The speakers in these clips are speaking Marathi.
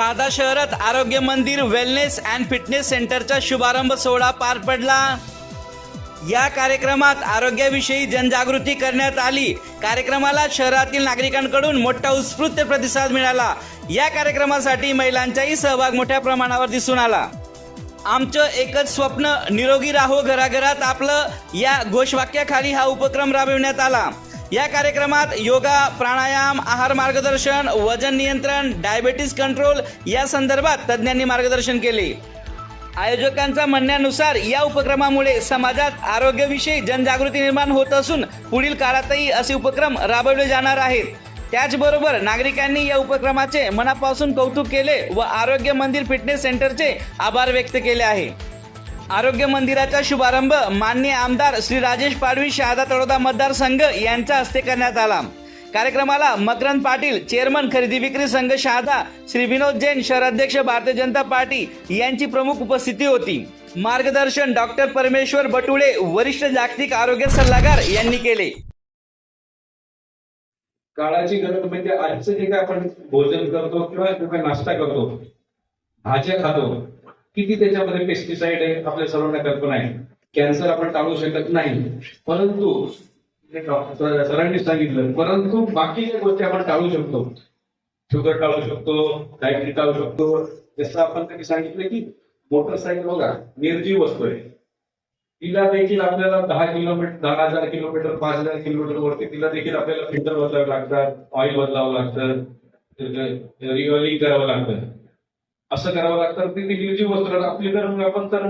शहादा शहरात आरोग्य मंदिर वेलनेस अँड फिटनेस सेंटरचा शुभारंभ सोहळा पार पडला. या कार्यक्रमात आरोग्याविषयी जनजागृती करण्यात आली. कार्यक्रमाला शहरातील नागरिकांकडून मोठा उत्स्फूर्त प्रतिसाद मिळाला. या कार्यक्रमासाठी महिलांचाही सहभाग मोठ्या प्रमाणावर दिसून आला. आमचं एकच स्वप्न निरोगी राहो घराघरात आपलं या घोषवाक्याखाली हा उपक्रम राबविण्यात आला. या कार्यक्रमात योगा प्राणायाम आहार मार्गदर्शन वजन नियंत्रण डायबेटीस कंट्रोल या संदर्भात तज्ज्ञांनी मार्गदर्शन केले. आयोजकांच्या म्हणण्यानुसार या उपक्रमामुळे समाजात आरोग्याविषयी जनजागृती निर्माण होत असून पुढील काळातही असे उपक्रम राबवले जाणार आहेत. त्याचबरोबर नागरिकांनी या उपक्रमाचे मनापासून कौतुक केले व आरोग्य मंदिर फिटनेस सेंटरचे आभार व्यक्त केले आहे. आरोग्य मंदिराचा शुभारंभ मान्य आमदार श्री राजेश पाडवी शहादा तळोदा मतदारसंघ यांच्या हस्ते करण्यात आला. कार्यक्रमाला मकरंद पाटील चेअरमन खरेदी विक्री संघ शहादा श्री विनोद जैन शहराध्यक्ष भारतीय जनता पार्टी यांची प्रमुख उपस्थिती होती. मार्गदर्शन डॉक्टर परमेश्वर बटुळे वरिष्ठ जागतिक आरोग्य सल्लागार यांनी केले. काळाची गरज म्हणजे आजचं जे काय आपण भोजन करतो किंवा नाश्ता करतो भाज्या खातो किती त्याच्यामध्ये पेस्टिसाइड आहे आपल्या सर्वांना कल्पना आहे. कॅन्सर आपण टाळू शकत नाही. परंतु सरांनी सांगितलं परंतु बाकीच्या गोष्टी आपण टाळू शकतो शुगर टाळू शकतो डायबिटीज टाळू शकतो जसं आपण त्यांनी सांगितलं की मोटरसायकल बघा निर्जीव वस्तू आहे. तिला देखील आपल्याला दहा किलोमीटर दहा हजार किलोमीटर पाच हजार किलोमीटर वरती तिला देखील आपल्याला फिल्टर बदलावं लागतात ऑइल बदलावं लागतं रिओलिंग करावं लागतं. असं करावं लागतं. ती ती निर्जीव आपली तर आपण तर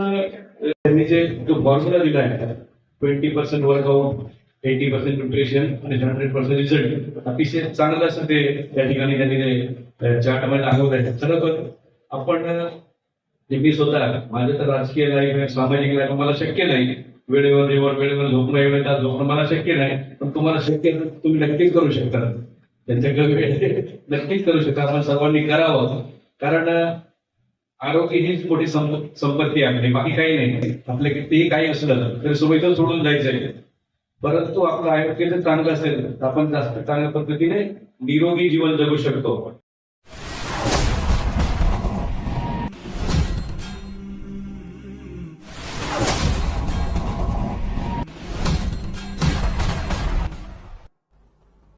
त्यांनी जे जो फॉर्म्युला दिला आहे twenty percent workout eighty percent nutrition आणि हंड्रेड पर्सेंट रिझल्ट अतिशय चांगलं असं ते त्या ठिकाणी त्यांनी ते चार्टमध्ये दाखवत आहे. खरं आपण मी स्वतः माझं तर राजकीय लाईफ सामाजिक लाईफ मला शक्य नाही वेळेवर वेळेवर वेळेवर झोपणं एवढे तास झोपणं मला शक्य नाही पण तुम्हाला शक्य तुम्ही नक्कीच करू शकता. त्यांच्याकडे वेळ नक्कीच करू शकता. आपण सर्वांनी करावं. कारण आरोग्य हीच मोठी संपत्ती आहे. आपली बाकी काही नाही. आपल्या कितीही काही असलं तरी सोबतच सोडून जायचंय परंतु आपलं आरोग्य जर चांगलं असेल तर आपण जास्त चांगल्या पद्धतीने निरोगी जीवन जगू शकतो.